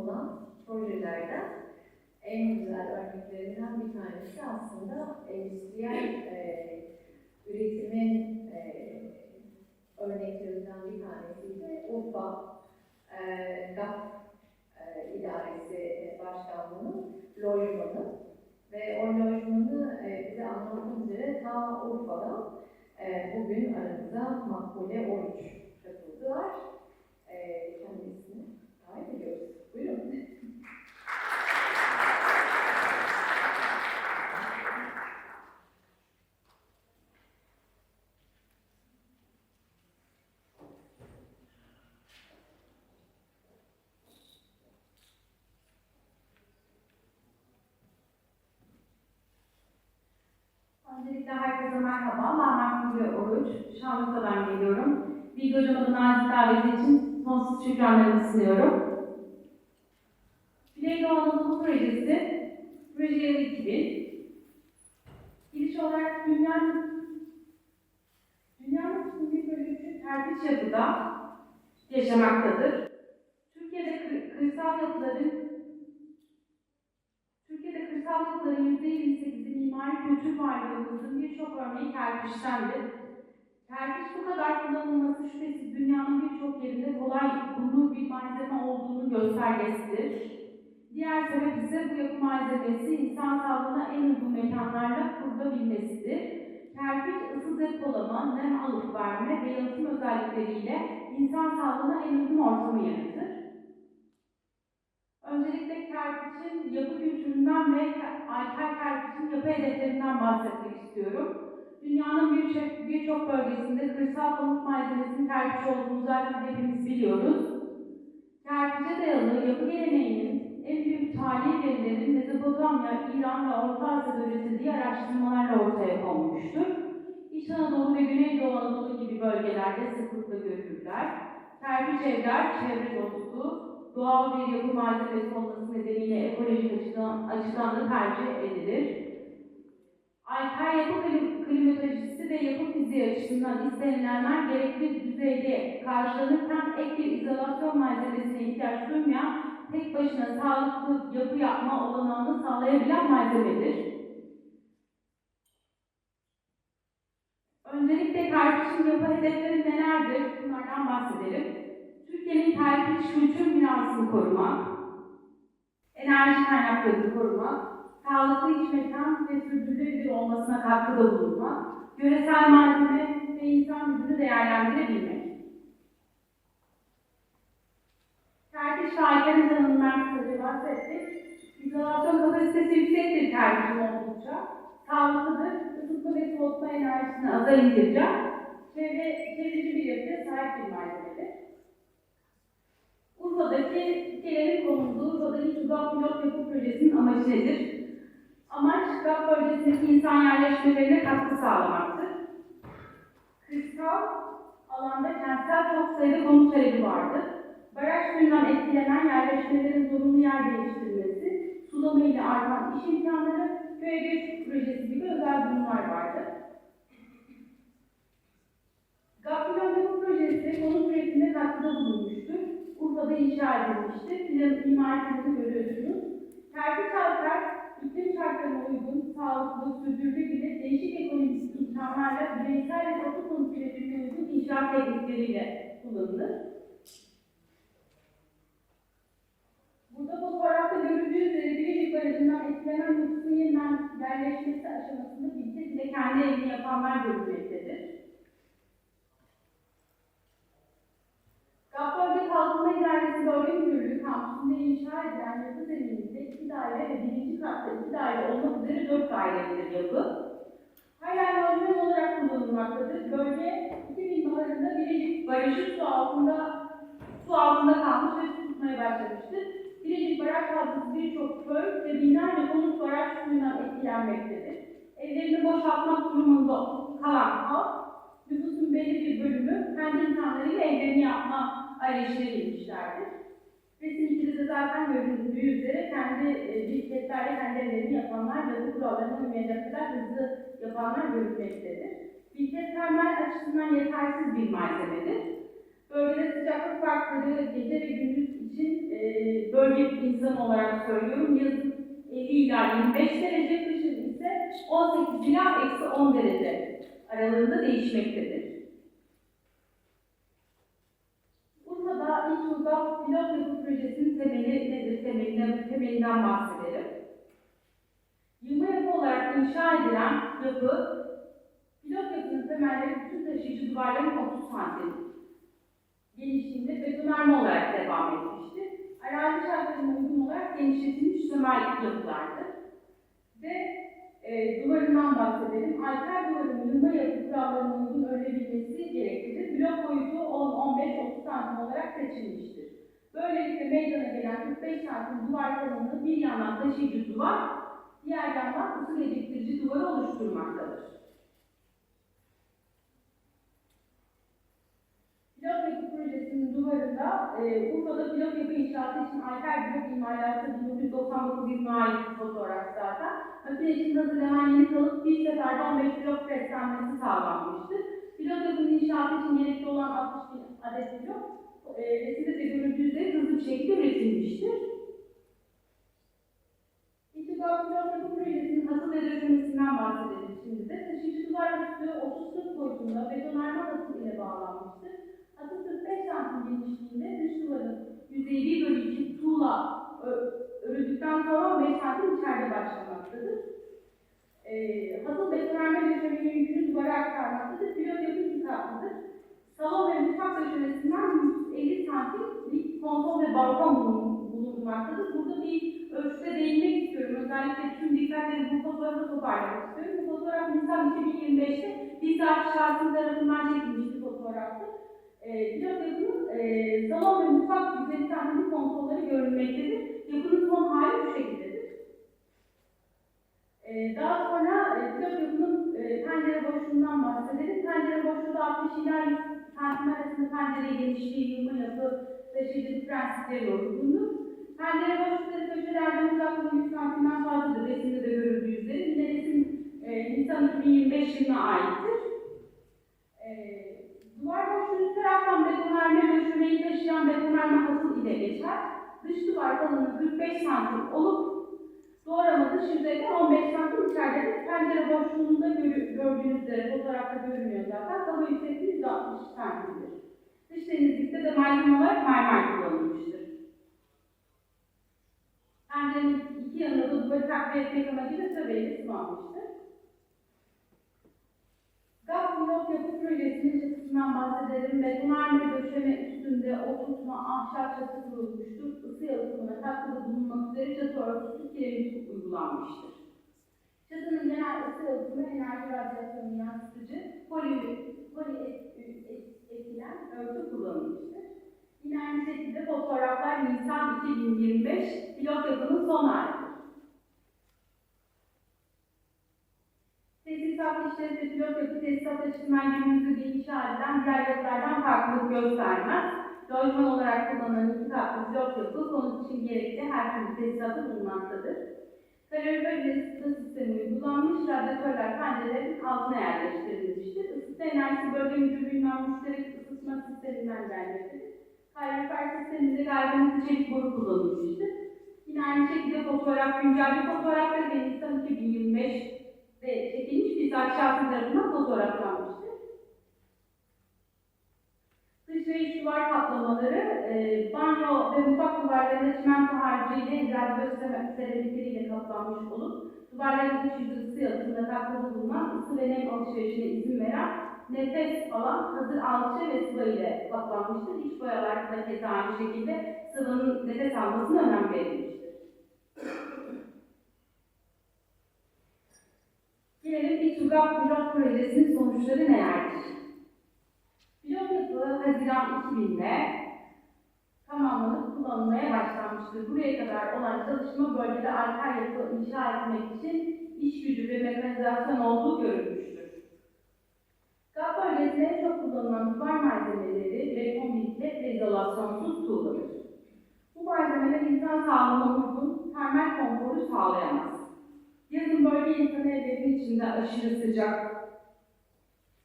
olan projelerden en güzel örneklerinden bir tanesi aslında endüstriyel e, üretimin e, örneklerinden bir tanesi de Urfa e, GAP e, İdaresi Başkanlığı'nın lojmanı ve o lojmanı e, bize anlatmak üzere ta Urfa'dan e, bugün aramıza Makbule Oruç katıldılar. E, kendisini davet. Buyurun. Öncelikle herkese merhaba. Ben Makbule Oruç. Şanlıurfa'dan geliyorum. Bilgi Hocam'a nazik daveti için sonsuz şükranlarımı sunuyorum. Güneydoğu Anadolu Projesi, proje yılı 2000. Giriş olarak dünyanın dünyanın bir bölümü kerpiç yapıda yaşamaktadır. Türkiye'de kır- kırsal yapıların Türkiye'de kırsal yapıların %28'i mimari kültür varlığımızın birçok örneği kerpiçtendir. Kerpiç bu kadar kullanılması şüphesiz dünyanın birçok yerinde kolay bulunur bir malzeme olduğunu göstergesidir. Diğer sebep ise bu yapı malzemesi insan sağlığına en uygun mekanlarla kurulabilmesidir. Kerpiç ısı depolama, nem alıp verme ve yalıtım özellikleriyle insan sağlığına en uygun ortamı yaratır. Öncelikle kerpiçin yapı kültüründen ve alter kerpiçin yapı hedeflerinden bahsetmek istiyorum. Dünyanın birçok birçok bölgesinde kırsal konut malzemesinin kerpiç olduğunu zaten hepimiz biliyoruz. Kerpiçe dayalı yapı geleneğinin en büyük tarihi verilerin Mezopotamya, İran ve Orta Asya'da üretildiği araştırmalarla ortaya konmuştur. İç Anadolu ve Güneydoğu Anadolu gibi bölgelerde sıklıkla görülürler. Kerpiç evler çevre dostu, doğal bir yapı malzemesi olması nedeniyle ekolojik açıdan, açıdan da tercih edilir. Alter yapı klim- klimatolojisi ve yapı fiziği açısından istenilenler gerekli düzeyde karşılanırken ek bir izolasyon malzemesine ihtiyaç duymayan, tek başına sağlıklı yapı yapma olanağını sağlayabilen malzemedir. Öncelikle kerpiçin yapı hedefleri nelerdir? Bunlardan bahsedelim. Türkiye'nin kerpiç kültür mirasını korumak, enerji kaynaklarını korumak, sağlıklı iç mekan ve sürdürülebilir olmasına katkıda bulunmak, yöresel malzeme ve insan gücünü değerlendirebilmek. Faaliyetlerin tanımından kısaca bahsettik. İzolasyon kapasitesi yüksektir kerpiçin oldukça. Sağlıklıdır, ısıtma ve soğutma enerjisini aza çevre, çevreci bir yapıya sahip bir malzemedir. Urfa'daki gelenin konulduğu ilk uzak pilot yapı projesinin amacı nedir? Amaç GAP bölgesindeki insan yerleşmelerine katkı sağlamaktır. Kırsal alanda kentsel çok sayıda konut talebi vardır. Baraj suyundan etkilenen yerleşmelerin zorunlu yer değiştirilmesi, sulama ile artan iş imkanları, köye göç projesi gibi özel durumlar vardır. GAP pilot yapı projesi konut üretimine katkıda bulunmuştur. Urfa'da inşa edilmiştir. Plan planını görüyorsunuz. Kerpiç halkar, iklim şartlarına uygun, sağlıklı, sürdürülebilir, değişik ekonomik imkanlarla bireysel ve toplu konut üretimine uygun teknikleriyle kullanılır. Burada fotoğrafta görüldüğü üzere Bilecik Barajı'ndan etkilenen nüfusun yeniden yerleşmesi aşamasında bilse bile kendi evini yapanlar görülmektedir. Gapbölge Kalkınma İdaresi Bölge Müdürlüğü kampüsünde inşa edilen yapı zemininde iki daire ve birinci katta iki daire olmak üzere dört dairedir yapı. Hala lojman olarak kullanılmaktadır. Bölge 2000 baharında Bilecik Barajı su altında su altında kalmış ve su tutmaya başlamıştır. Bilecik Baraj Havzası birçok köy ve binlerce konut baraj suyundan etkilenmektedir. Evlerini boşaltmak durumunda kalan halk nüfusun belli bir bölümü kendi imkanlarıyla evlerini yapma arayışına girmişlerdir. Resim 2'de de zaten görüldüğü üzere kendi e, bisikletlerle kendi evlerini yapanlar ve bu kurallarına uymayacak kadar hızlı yapanlar görülmektedir. Bisiklet termal açısından yetersiz bir malzemedir. Bölgede sıcaklık farkları gece ve gündüz için e, bölge insanı olarak söylüyorum. Yazın 50 ila 25 derece, kışın ise 18 ila eksi 10 derece aralığında değişmektedir. Urfa'da ilk Urfa pilot yapı projesinin temeli nedir? Temelinden, temelinden bahsedelim. Yığma yapı olarak inşa edilen yapı, pilot yapının temelleri bütün taşıyıcı duvarların 30 santim genişliğinde betonarme olarak devam etmiştir. Arazi şartlarına uygun olarak genişletilmiş temel yapılardır. Ve e, duvarından bahsedelim. Alter duvarın yığma yapı kurallarına uygun örülebilmesi gereklidir. Blok boyutu 10-15-30 santim olarak seçilmiştir. Böylelikle meydana gelen 45 santim duvar kalınlığı bir yandan taşıyıcı duvar, diğer yandan ısı geciktirici duvarı oluşturmaktadır. Pilot yapı projesinin duvarında e, Urfa'da pilot yapı inşaatı için Alper Blok imalatı 1999 yılına ait bir fotoğraf zaten. Makine için hazırlanan yeni kalıp bir seferde 15 blok preslenmesi sağlanmıştır. Pilot yapının inşaatı için gerekli olan 60 bin adet blok e, resimde de görüldüğü üzere hızlı bir şekilde üretilmiştir. İttifak pilot yapı projesinin hasıl ve döşemesinden bahsedelim şimdi de. Taşıyıcı duvar üstü 30 40 boyutunda betonarme hasıl ile bağlanmıştır. Hasıl 45 santim genişliğinde dış duvarın yüzeyi 1 bölü 2 tuğla örüldükten sonra 15 santim içeride başlamaktadır. Ee, hasıl betonarme döşemenin yükünü duvara aktarmaktadır. Pilot yapı iki katlıdır. Salon ve mutfak döşemesinden 150 santimlik konsol ve balkon bulun- bulunmaktadır. Burada bir ölçüde değinmek istiyorum. Özellikle tüm dikkatleri bu fotoğrafı toparlamak istiyorum. Bu fotoğraf Nisan 2025'te bizzat şahsım tarafından çekilmiş bir fotoğraftır. E, pilot yapının e, salon ve mutfak üzeri sahnenin konsolları görülmektedir. Yapının son hali bu şekildedir. E, daha sonra e, pilot e, pencere boşluğundan bahsedelim. Pencere boşluğu da 60 ila 100 santim arasında pencere genişliği, yığma yapı, taşıyıcılık prensipleri uygundur. Pencere boşlukları köşelerden uzaklığı 100 santimden fazladır. Resimde de görüldüğü üzere. Yine resim e, Nisan 2025 yılına aittir. E, duvar üst taraftan betonarme döşemeyi taşıyan betonarme hasıl ile geçer. Dış duvar kalınlığı 45 santim olup doğrama dış yüzeyden 15 santim içeride pencere boşluğunda gördüğünüz üzere fotoğrafta görünüyor zaten. Taban yüksekliği 160 santimdir. Dış temizlikte de malzeme olarak mermer kullanılmıştır. Pencerenin iki yanında da duvarı takviye etmek amacıyla söbeyle sıvanmıştır. GAP pilot yapı çatısından bahsedelim. Betonarme döşeme üstünde oturtma ahşap çatı kurulmuştur. Isı yalıtımına katkıda bulunmak üzere çatı örtüsü kiremit uygulanmıştır. Çatının genel ısı yalıtımı enerji radyasyonu yansıtıcı poli, poli et, et, etilen örtü kullanılmıştır. Yine aynı şekilde fotoğraflar Nisan 2025 pilot yapının son halidir. Ve pilot yapı tesisat açısından günümüzde inşa edilen diğer yapılardan farklılık göstermez. Lojman olarak kullanılan iki katlı pilot yapı konut için gerekli her türlü tesisatı bulunmaktadır. Kalorifer ile ısıtma sistemi uygulanmış, radyatörler pencerelerin altına yerleştirilmiştir. Isıtma enerjisi bölge müdürlüğünden müşterek ısıtma sisteminden gelmektedir. Kalorifer sisteminde galvanize çelik boru kullanılmıştır. Yine aynı şekilde fotoğraf, güncel bir fotoğrafları ve Nisan 2025 ve çekilmiş bizzat şahsın tarafından fotoğraflanmıştır. Dış ve duvar kaplamaları, e, banyo ve mutfak duvarlarında çimento harcıyla hidrolik seramikleriyle kaplanmış olup, duvarların iç yüzü ısı yalıtımında katkıda bulunan ısı ve nem alışverişine izin veren nefes alan hazır alçı ve sıvı ile kaplanmıştır. İç boyalar da keza aynı şekilde sıvının nefes almasına önem verilmiştir. Gelelim bir TÜGAP pilot projesinin sonuçları nelerdir? Pilot yapı Haziran 2000'de tamamlanıp kullanılmaya başlanmıştır. Buraya kadar olan çalışma bölgede arter yapı inşa etmek için iş gücü ve mekanizasyon olduğu görülmüştür. GAP bölgesinde çok kullanılan duvar malzemeleri beton bilet ve izolasyonsuz tuğladır. Bu malzemeler insan sağlığına uygun termal konforu sağlayamaz. Yazın bölge insanı evlerinin içinde aşırı sıcak,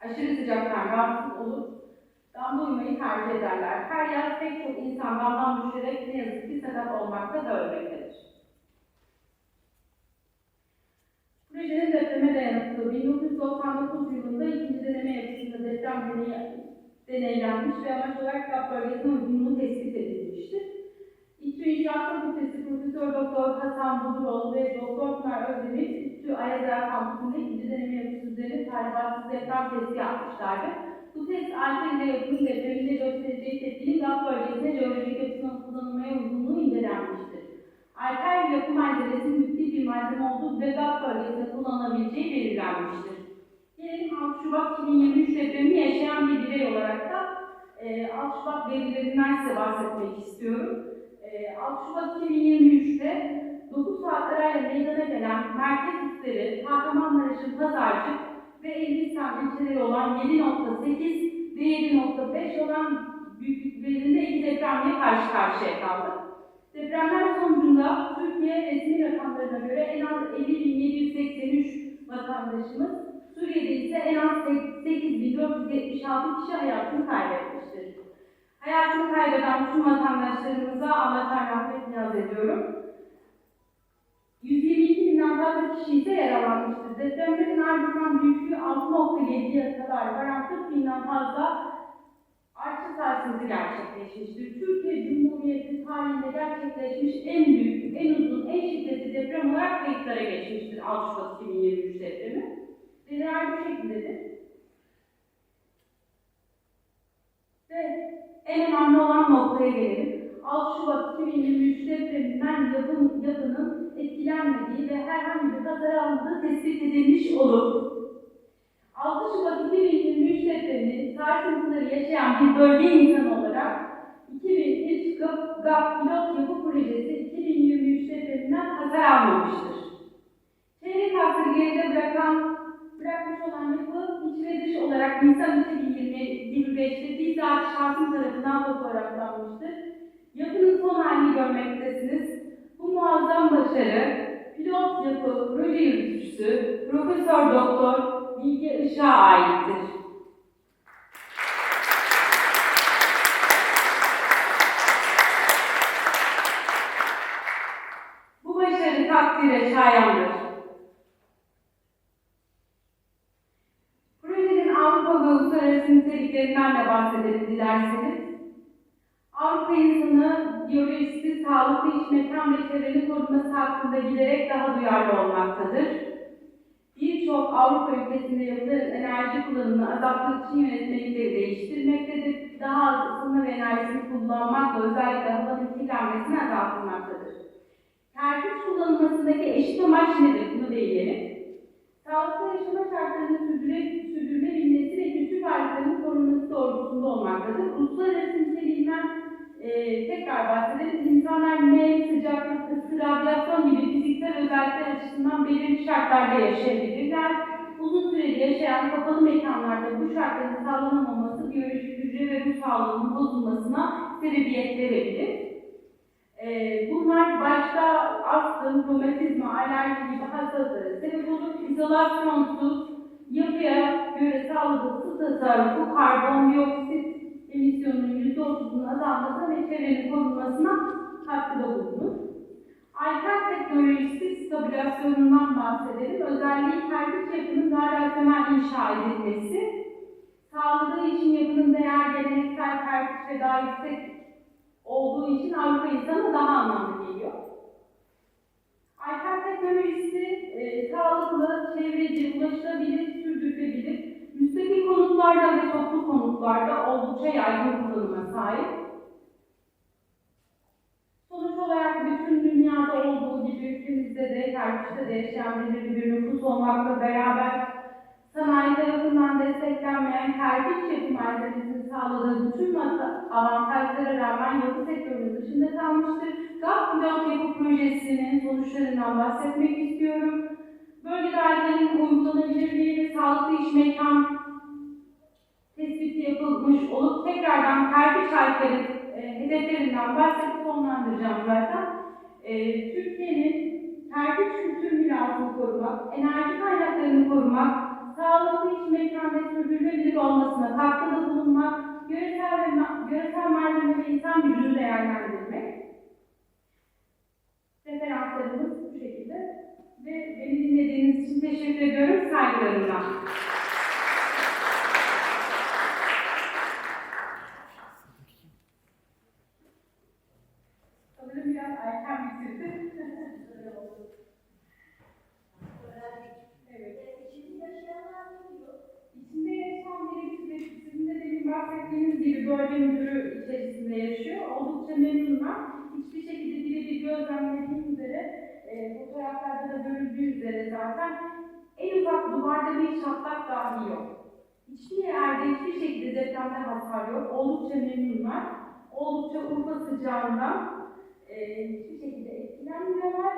aşırı sıcaktan rahatsız olup damda uyumayı tercih ederler. Her yaz pek çok insan damdan düşerek ne yazık ki sakat olmakta ve ölmektedir. Projenin depreme dayanıklı 1999 yılında ikinci deneme yapısında deprem deneyi deneylenmiş ve amaç olarak GAP bölgesine uygunluğu tespit edilmiştir. İnşaat Fakültesi Profesör Doktor Hasan Buduroğlu ve Doktor Pınar Özdemir İTÜ Ayazer Kampüsü'nde ikinci deneme yapısı üzerine talimatsız deprem testi yapmışlardı. Bu test Alpen ve yapının depreminde göstereceği tepkinin GAP bölgesine jeolojik yapısının kullanılmaya uygunluğu incelenmiştir. Alper yapı malzemesi müthiş bir malzeme olduğu ve GAP bölgesinde kullanılabileceği belirlenmiştir. Gelelim 6 Şubat 2023 depremini yaşayan bir birey olarak da e, 6 Şubat verilerinden size bahsetmek istiyorum. E, 6 Şubat 2023'te 9 saat arayla meydana gelen merkez üsleri Kahramanmaraş'ın Pazarcık ve Elbistan ilçeleri olan 7.8 ve 7.5 olan büyüklüklerinde iki depremle karşı karşıya kaldı. Depremler sonucunda Türkiye resmi rakamlarına göre en az 50.783 vatandaşımız, Suriye'de ise en az 8.476 kişi hayatını kaybetmiştir. Hayatını kaybeden tüm vatandaşlarımıza Allah'tan rahmet niyaz ediyorum. 122 binden fazla kişi ise yaralanmıştır. Depremlerin ardından büyüklüğü 6.7'ye kadar varan 40 binden fazla artçı sarsıntı gerçekleşmiştir. Türkiye Cumhuriyeti tarihinde gerçekleşmiş en büyük, en uzun, en şiddetli deprem olarak kayıtlara geçmiştir 6 Şubat 2023 depremi. Veriler bu şekildedir. Ve en önemli olan noktaya gelelim. 6 Şubat 2023 depreminden yapın, yapının etkilenmediği ve herhangi bir hasar alındığı tespit edilmiş olur. 6 Şubat 2023 depreminin sarsıntıları yaşayan bir bölge insanı olarak 2003 GAP, GAP pilot yapı projesi 2023 depreminden hasar almamıştır. Çeyrek asrı geride bırakan, bırakmış olan yapı iç ve dış olarak Nisan 2025'te bizzat şahsım tarafından fotoğraflanmıştır. Yapının son halini görmektesiniz. Bu muazzam başarı pilot yapı proje yürütücüsü Profesör Doktor Bilge Işık'a aittir. Bu başarı takdire şayandır. Projenin Avrupa ve uluslararası niteliklerinden de bahsedelim dilerseniz. Avrupa insanı biyolojisi, sağlıklı iç mekan ve çevrenin korunması hakkında giderek daha duyarlı olmaktadır. Birçok Avrupa ülkesinde yapıların enerji kullanımını azaltmak için yönetmelikleri değiştirmektedir. Daha az ısınma ve enerjisini kullanmakla özellikle havanın kirlenmesini azaltılmaktadır. Kerpiç kullanılmasındaki eşit amaç nedir? Bunu değinelim. Sağlıklı yaşama şartlarını sürdüre, varlıklarının korunması doğrultusunda olmaktadır. Uluslararası niteliğinden e, tekrar bahsedelim. İnsanlar nem, sıcaklık, ısı, radyasyon gibi fiziksel özellikler açısından belirli şartlarda yaşayabilirler. Uzun süreli yaşayan kapalı mekanlarda bu şartların sağlanamaması biyolojik hücre ve ruh sağlığının bozulmasına sebebiyet verebilir. Ee, bunlar başta astım, romatizma, alerji gibi hastalıklara sebep olur. İzolasyonsuz, yapıya göre sağladığı tasarrufu, karbondioksit emisyonunun %30'unun azalmasına ve çevrenin korunmasına katkıda bulunur. Alper teknolojisi stabilasyonundan bahsedelim. Özelliği kerpiç yapının daha rasyonel inşa edilmesi, sağladığı için yapının değer geleneksel ve daha yüksek olduğu için Avrupa insanı daha anlamlı geliyor. Alper teknolojisi e, sağlıklı, çevreci, ulaşılabilir, sürdürülebilir, müstakil konutlarda ve toplu konutlarda oldukça yaygın kullanıma sahip. Sonuç olarak bütün dünyada olduğu gibi ülkemizde de, kerpiçte de yaşayan belirli bir nüfus olmakla beraber sanayi tarafından desteklenmeyen kerpiç yapı malzemesinin sağladığı bütün avantajlara rağmen yapı sektörünün dışında kalmıştır. GAP Pilot Yapı Projesi'nin sonuçlarından bahsetmek istiyorum. Bölge dairelerinin uygulanabilirliği ve sağlıklı iş mekan tespiti yapılmış olup tekrardan kerpiç harfleri e, hedeflerinden bahsedip sonlandıracağım zaten. E, Türkiye'nin kerpiç kültür mirasını korumak, enerji kaynaklarını korumak, sağlıklı iç mekan ve sürdürülebilir olmasına katkıda bulunmak, yöresel ve yöresel malzeme ve insan gücünü değerlendirmek. Referanslarımız bu şekilde. Ve beni dinlediğiniz için teşekkür ediyorum. Saygılarımla. Sanırım biraz erken bitirdi. evet. İçinde yaşayan biri sizin de demin bahsettiğiniz gibi bölge müdürü içerisinde yaşıyor. Oldukça memnunlar. Hiçbir şekilde birebir gözlemlediğim üzere, e, fotoğraflarda da görüldüğü üzere zaten en ufak duvarda bir çatlak dahi yok. Hiçbir yerde hiçbir şekilde depremde hasar yok. Oldukça memnunlar. Oldukça Urfa sıcağından e, hiçbir şekilde etkilenmiyorlar.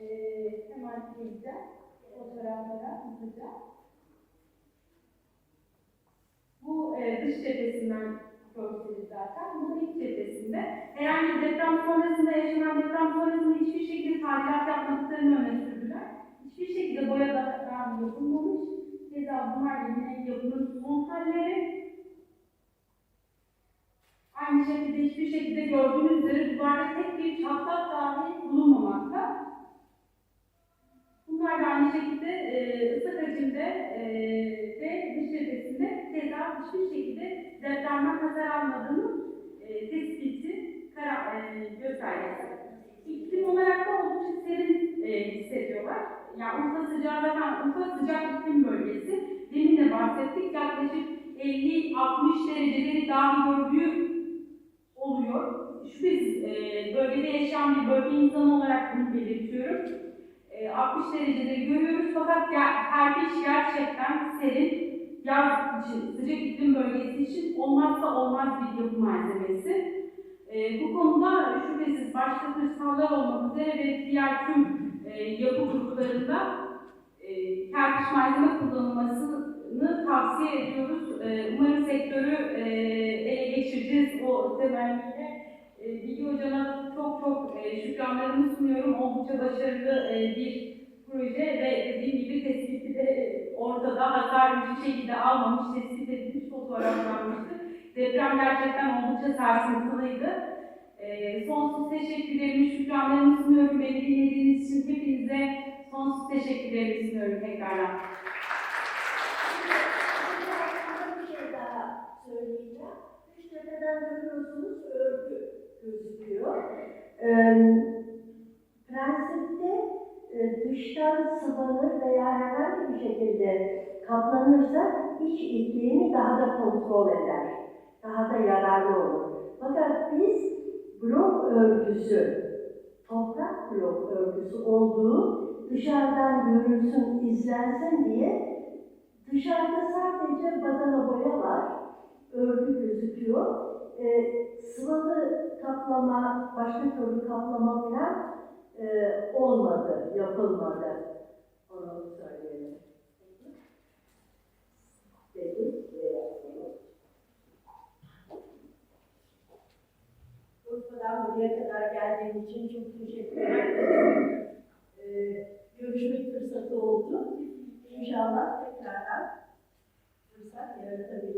E, hemen geleceğim fotoğraflara hızlıca. Bu e, dış cephesinden gördünüz zaten. Bu iç cephesinde. Herhangi bir deprem sonrasında yaşanan deprem sonrasında hiçbir şekilde tadilat yapmadıklarını öne sürdüler. Hiçbir şekilde boya da yapılmamış. Keza bunlar yine yapının son. Aynı şekilde hiçbir şekilde gördüğünüz üzere duvarda tek bir çatlak dahi bulunmamakta. Bunlar aynı şekilde e, ıslak hacimde e, ve dış cephesinde keza hiçbir şekilde depremden hasar almadığının e, tespiti kara, e, göstergesi. İklim olarak da oldukça serin e, hissediyorlar. Yani Urfa sıcağı zaten Urfa sıcak iklim bölgesi. Demin de bahsettik yaklaşık 50-60 dereceleri dahi gördüğü oluyor. Şüphesiz e, bölgede yaşayan bir bölge insanı olarak bunu belirtiyorum. E, 60 derecede görüyoruz fakat Kerpiç gerçekten serin, yaz için, sıcak iklim bölgesi için olmazsa olmaz bir yapı malzemesi. E, bu konuda şüphesiz başta kırsallar olmak üzere ve diğer tüm e, yapı gruplarında e, kerpiç malzeme kullanılmasını tavsiye ediyoruz. E, umarım sektörü e, ele geçireceğiz o temenniyle. Çok e, şükranlarımı sunuyorum. Oldukça başarılı e, bir proje ve dediğim gibi tespiti de e, ortada hasar hiçbir şekilde almamış, tespit edilmiş, fotoğraflanmıştı. Deprem gerçekten oldukça sarsıntılıydı. E, sonsuz teşekkürlerimi, şükranlarımı sunuyorum. Beni dinlediğiniz için hepinize sonsuz teşekkürlerimi sunuyorum tekrardan. bir şey söyleyeceğim. Üç tepeden görüyorsunuz örgü gözüküyor. Ee, prensipte e, dıştan sıvanır veya herhangi bir şekilde kaplanırsa iç ipliğini daha da kontrol eder. Daha da yararlı olur. Fakat biz blok örgüsü, toprak blok örgüsü olduğu dışarıdan görülsün, izlensin diye Dışarıda sadece badana boya var, örgü gözüküyor. Ee, sıvalı kaplama, başka türlü kaplama falan e, olmadı, yapılmadı. Onu söyleyelim. Dedik yaptık. Urfa'dan buraya kadar geldiğin için çok teşekkür ederim. Ee, görüşmek fırsatı oldu. İnşallah tekrardan fırsat yaratabiliriz.